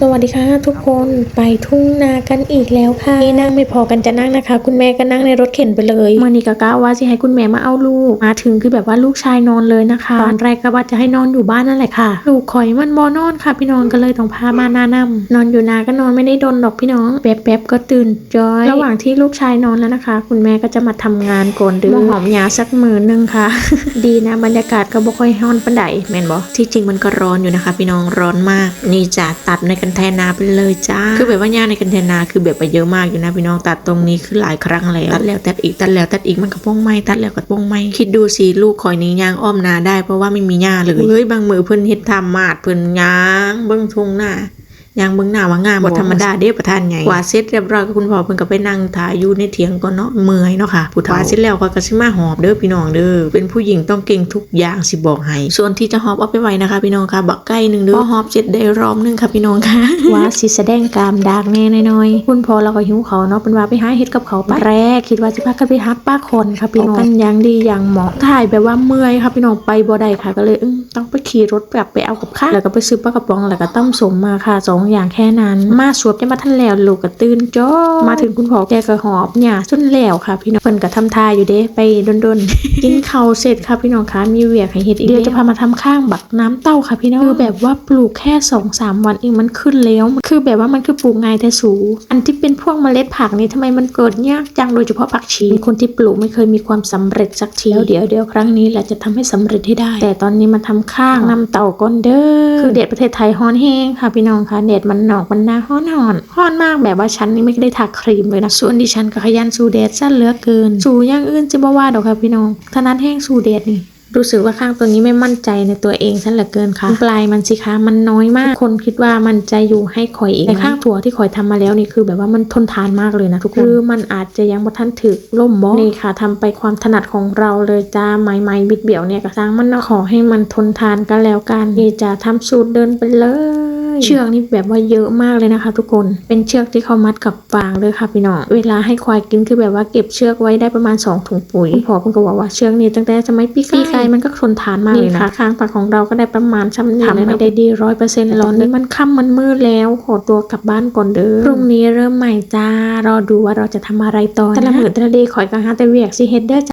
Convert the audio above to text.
สวัสดีค่ะทุกคนไปทุ่งนากันอีกแล้วค่ะนี่นั่งไม่พอกันจะนั่งนะคะ คุณแม่ก็นั่งในรถเข็นไปเลยเมื่อนี้ก็กะว่าจะให้คุณแม่มาเอาลูกมาถึงคือแบบว่าลูกชายนอนเลยนะคะตอนแรกก็ว่าจะให้นอนอยู่บ้านนั่นแหละค่ะ ลูกข่อยมันบอนอนค่ะ พี่น้องก็เลยต้องพามานานำนอนอยู่นาก็นอนไม่ได้ดนหรอกพี่น้องแป๊บๆก็ตื่นจอยระหว่างที่ลูกชายนอนแล้วนะคะ คุณแม่ก็จะมาทำงานก่อนดื้อหอมยาสักมือนึงค่ะ ดีนะบรรยากาศก็บ่ค่อยฮ้อนปานใดแม่นบ่ที่จริงมันก็ร้อนอยู่นะคะ พี่น้องร้อนมากนี่จะตัดในกันแทนาไปเลยจ้า คือแบบว่าหญ้าในกันแทนาคือแบบไปเยอะมากอยู่นะพี่น้องตัดตรงนี้คือหลายครั้งแล้วตัดแล้วตัดอีกตัดแล้วตัดอีกมันกระโปงไหมตัดแล้วกระโปงไหมคิดดูสิลูกคอยนี้ยางอ้อมนาได้เพราะว่าไม่มีหญ้าเลยเฮ้ยบางมือเพิ่นเฮ็ดทำมาดเพิ่นยางเบิ่งทุ่งหน้า ยางเบิ่งหน้าว่างามบ่ธรรมดาเด้ประธานใหญ่กว่าเสร็จเรียบร้อยก็คุณพ่อเพิ่นก็ไปนั่งถ่ายอยู่ในเถียงก่อนเนาะเมื่อยเนาะค่ะผู้เฒ่าเสร็จแล้วก็ก็สิมาหอบเด้อพี่น้องเด้อเป็นผู้หญิงต้องเก่งทุกอย่างสิบอกให้ส่วนที่จะหอบเอาไปไว้นะคะ พี่น้องค่ะบักไก่หนึงเด้อพอหอบเสร็จได้รอบหนึงค่ะพี่น้องค่ะว่าสิแสดงกามดากแน่น้อยๆคุณพ่อเราก็หิวเขาวเนาะเป็นว่าไปหาเห็ดกับเขาปะแรกคิดว่าสิพากันไปหาป้าคนค่ะพี่น้องกันอยังดีอย่างเหมาะถ่ายแบบว่าเมื่อยค่ะพี่น้องไปบ่ได้ค่ะก็เลยอึ้ง ต้องไปขี่รถกลับไปเอากับข้าวแล้วก็ไปซื้อปลากระป๋องแล้วก็ต้มสมมาค่ะสองอย่างแค่นั้น มาสวบจะมาทันแล้วลูกก็ตื่นจ้อมาถึงคุณพ่อแกก็หอบหยาจนแล้วค่ะ พี่น้องเพิ่นก็ทำทาอยู่เด้ไปดนๆกินข้าวเสร็จค่ะพี่น้องคะมีเวียกให้เฮ็ดอีกเดี๋ยวจะพามาทำข้างบักน้ำเต้าค่ะพี่น้องคือแบบว่าปลูกแค่สองสามวันเองมันขึ้นแล้ว คือแบบว่ามันคือปลูกง่ายแต่สูอันที่เป็นพวกเมล็ดผักนี่ทำไมมันเกิดยากจังโดยเฉพาะผักชีคนที่ปลูกไม่เคยมีความสำเร็จสักทีเดี๋ยวเดี๋ยวครั้งนี้แหละจะทำให้สำเร็จให้ได้ แต่ตอนนี้มาทำข้างน้ำเต่าก้อนเด้อคือเด็ดประเทศไทยฮ้อนแห้งค่ะพี่น้องค่ะเด็ดมันหนอกมันหนาฮ้อนหอนฮ้อนมากแบบว่าฉันนี่ไม่ได้ทาครีมเลยนะส่วนดิฉันก็ขยันสู่แดดสั้นเหลือเกิน สู่อย่างอื่นจะบ่ว่าดอกค่ะพี่น้องถนัดแห้งสู่แดดนี่ รู้สึกว่าข้างตัวนี้ไม่มั่นใจในตัวเองฉันเหลือเกินค่ะ ปลายมันสิคะมันน้อยมาก คนคิดว่ามันจะอยู่ให้คอยเองแต่ข้างถั่วที่คอยทำมาแล้วนี่คือแบบว่ามันทนทานมากเลยนะทุกคนคือมันอาจจะยังบ่ทันถึกล่มบ่นี่ค่ะทำไปความถนัดของเราเลยจ้าไม้ไม้บิดเบี่ยวเนี่ยก็สร้างมันเนาะขอให้มันทนทานกันแล้วกันนี่จะทำสูตรเดินไปเลย เชือกนี่แบบว่าเยอะมากเลยนะคะ ทุกคนเป็นเชือกที่เขามัดกับฟางเลยค่ะพี่น้องเวลาให้ควายกินคือแบบว่าเก็บเชือกไว้ได้ประมาณ 2ถุงปุ๋ยคุณพ่อเพิ่งก็บอกว่าเชือกนี้ตั้งแต่สมัยปีกายมันก็ทนทานมากเลยนะค้างปากของเราก็ได้ประมาณช้ำนี้ทำไม่ได้ดีร้อยเปอร์เซ็นต์ร้อนนี้มันค่ำมันมืดแล้วขอตัวกลับบ้านก่อนเด้อพรุ่งนี้เริ่มใหม่จ้ารอดูว่าเราจะทำอะไรต่อนะแต่ละมือแต่ละเดย์คอยกังหาแต่เวียกสิเฮ็ดเด้อจ้ะ